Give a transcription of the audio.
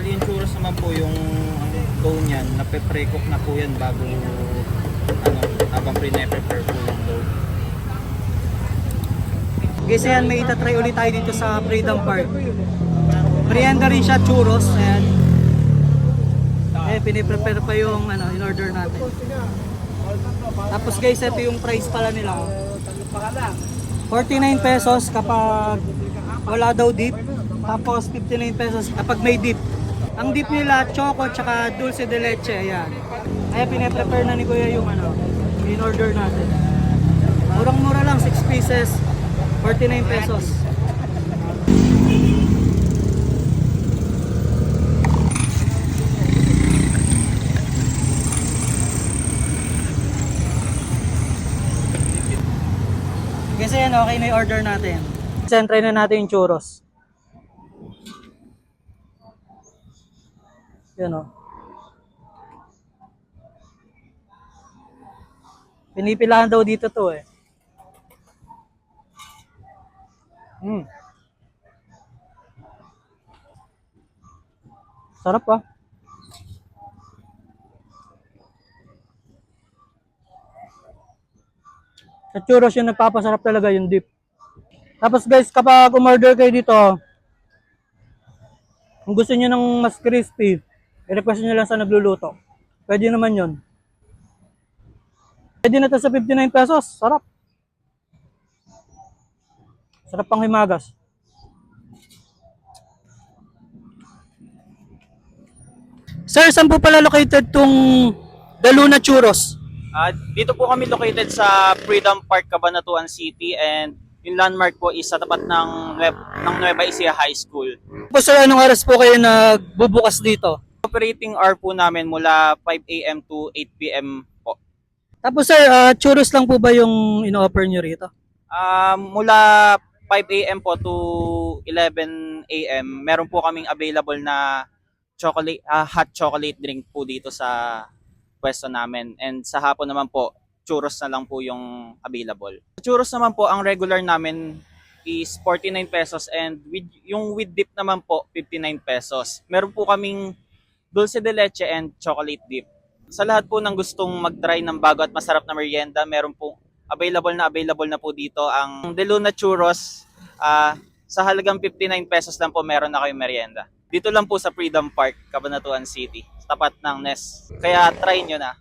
Bali yung churros naman po yung ano, dough niyan, nape-pre-cook na po yan bago ano, habang pre-prepare po yung dough. Guys, ayan, may itatry ulit tayo dito sa Freedom Park. Merienda rin siya, churros, ayan. Eh, piniprepare pa yung ano, in order natin. Tapos guys, ito yung price pala nila. 49 pesos kapag wala daw dip. Tapos 59 pesos kapag may dip. Ang dip nila, choco tsaka dulce de leche. Ayan. Kaya piniprepare na ni Kuya yung ano, in order natin. Murang-mura lang, 6 pieces, 49 pesos. Kasi yan, okay na order natin. Then, try na natin yung churros. Yan o. Pinipilahan daw dito to eh. Mm. Sarap ah. Sa churros yung nagpapasarap talaga yung dip. Tapos guys, kapag umorder kayo dito, kung gusto niyo ng mas crispy, i-request niyo lang sa nagluluto. Pwede naman yon. Pwede na to sa 59 pesos. Sarap. Sarap pang himagas. Sir, saan po pala located tong The Luna Churros? Ah, dito po kami located sa Freedom Park, Cabanatuan City and yung landmark po is sa tapat ng, ng Nueva Ecija High School. Po sir, anong oras po kayo nagbubukas dito? Operating hour po namin mula 5 a.m. to 8 p.m. po. Tapos sir, ah, churros lang po ba yung ino-offer nyo rito? Ah, mula 5 a.m. po to 11 a.m. meron po kaming available na chocolate ah, hot chocolate drink po dito sa pwesto namin and sa hapon naman po churros na lang po yung available. Churros naman po ang regular namin is 49 pesos and with yung with dip naman po 59 pesos. Meron po kaming dulce de leche and chocolate dip. Sa lahat po ng gustong mag-try ng bago at masarap na merienda, meron po available na available na po dito ang De Luna Churros. ah, sa halagang 59 pesos lang po meron na kayong merienda. Dito lang po sa Freedom Park, Cabanatuan City, tapat ng NES. Kaya try nyo na.